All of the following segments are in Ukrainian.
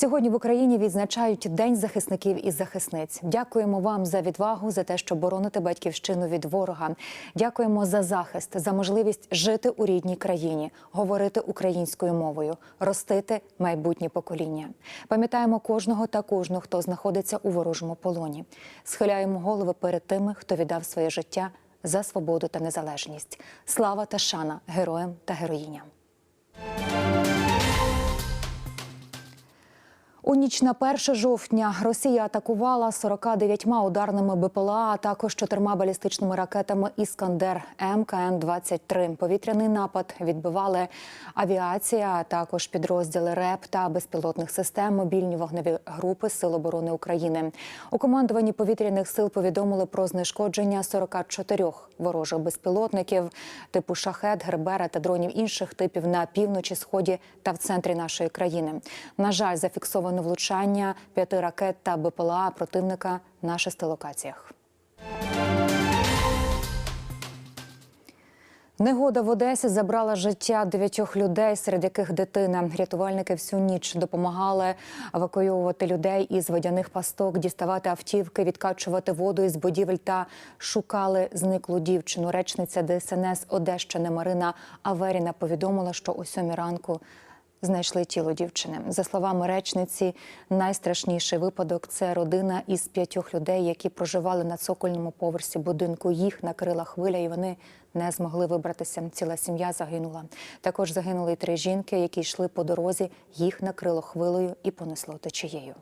Сьогодні в Україні відзначають День захисників і захисниць. Дякуємо вам за відвагу, за те, що бороните батьківщину від ворога. Дякуємо за захист, за можливість жити у рідній країні, говорити українською мовою, ростити майбутнє покоління. Пам'ятаємо кожного та кожну, хто знаходиться у ворожому полоні. Схиляємо голови перед тими, хто віддав своє життя за свободу та незалежність. Слава та шана героям та героїням. У ніч на 1 жовтня Росія атакувала 49 ударними БПЛА, а також чотирма балістичними ракетами Іскандер МКН-23. Повітряний напад відбивали авіація, а також підрозділи РЕП та безпілотних систем, мобільні вогневі групи Сил оборони України. У командуванні повітряних сил повідомили про знешкодження 44 ворожих безпілотників типу шахет, гербера та дронів інших типів на півночі, сході та в центрі нашої країни. На жаль, зафіксовано влучання п'яти ракет та БПЛА противника на шести локаціях. Негода в Одесі забрала життя дев'ятьох людей, серед яких дитина. Рятувальники всю ніч допомагали евакуювати людей із водяних пасток, діставати автівки, відкачувати воду із будівель та шукали зниклу дівчину. Речниця ДСНС Одещини Марина Аверіна повідомила, що о сьомій ранку знайшли тіло дівчини. За словами речниці, найстрашніший випадок це родина із п'ятьох людей, які проживали на цокольному поверсі будинку. Їх накрила хвиля, і вони не змогли вибратися. Ціла сім'я загинула. Також загинули три жінки, які йшли по дорозі. Їх накрило хвилею і понесло течією.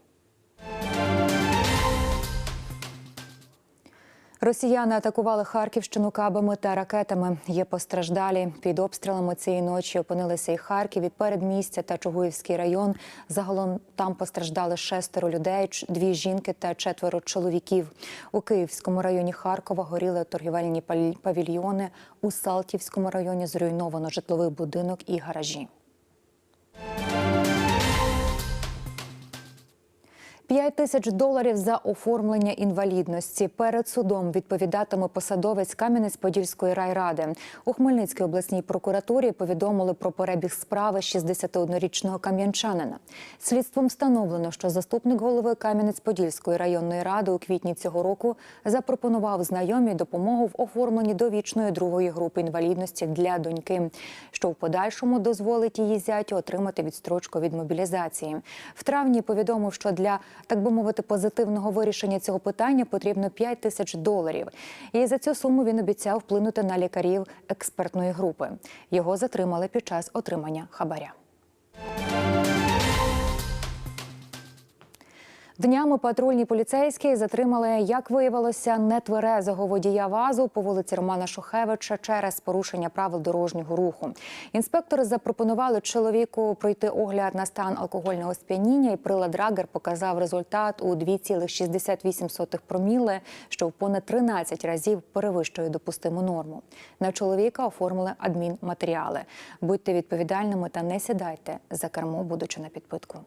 Росіяни атакували Харківщину кабами та ракетами. Є постраждалі. Під обстрілами цієї ночі опинилися і Харків, і передмістя та Чугуївський район. Загалом там постраждали шестеро людей, дві жінки та четверо чоловіків. У Київському районі Харкова горіли торгівельні павільйони. У Салтівському районі зруйновано житловий будинок і гаражі. П'ять тисяч доларів за оформлення інвалідності перед судом відповідатиме посадовець Кам'янець-Подільської райради. У Хмельницькій обласній прокуратурі повідомили про перебіг справи 61-річного кам'янчанина. Слідством встановлено, що заступник голови Кам'янець-Подільської районної ради у квітні цього року запропонував знайомій допомогу в оформленні довічної другої групи інвалідності для доньки, що в подальшому дозволить її зятю отримати відстрочку від мобілізації. В травні повідомив, що для так би мовити позитивного вирішення цього питання потрібно 5 тисяч доларів. І за цю суму він обіцяв вплинути на лікарів експертної групи. Його затримали під час отримання хабаря. Днями патрульні поліцейські затримали, як виявилося, нетверезого водія ВАЗу по вулиці Романа Шухевича через порушення правил дорожнього руху. Інспектори запропонували чоловіку пройти огляд на стан алкогольного сп'яніння, і прилад Драгер показав результат у 2,68 проміли, що в понад 13 разів перевищує допустиму норму. На чоловіка оформили адмінматеріали. Будьте відповідальними та не сідайте за кермо, будучи на підпитку.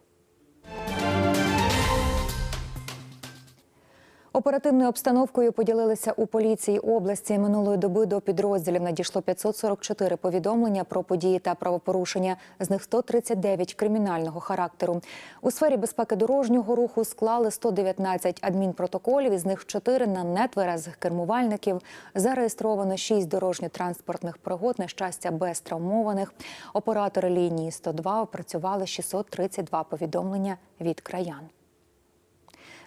Оперативною обстановкою поділилися у поліції області. Минулої доби до підрозділів надійшло 544 повідомлення про події та правопорушення. З них 139 кримінального характеру. У сфері безпеки дорожнього руху склали 119 адмінпротоколів, із них 4 на нетверезих кермувальників. Зареєстровано 6 дорожньо-транспортних пригод, на щастя, без травмованих. Оператори лінії 102 опрацювали 632 повідомлення від краян.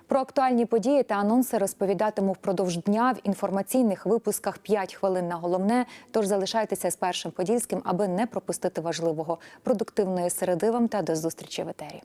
Про актуальні події та анонси розповідатиму впродовж дня в інформаційних випусках 5 хвилин на головне. Тож залишайтеся з першим подільським, аби не пропустити важливого. Продуктивної середи вам та до зустрічі в етері.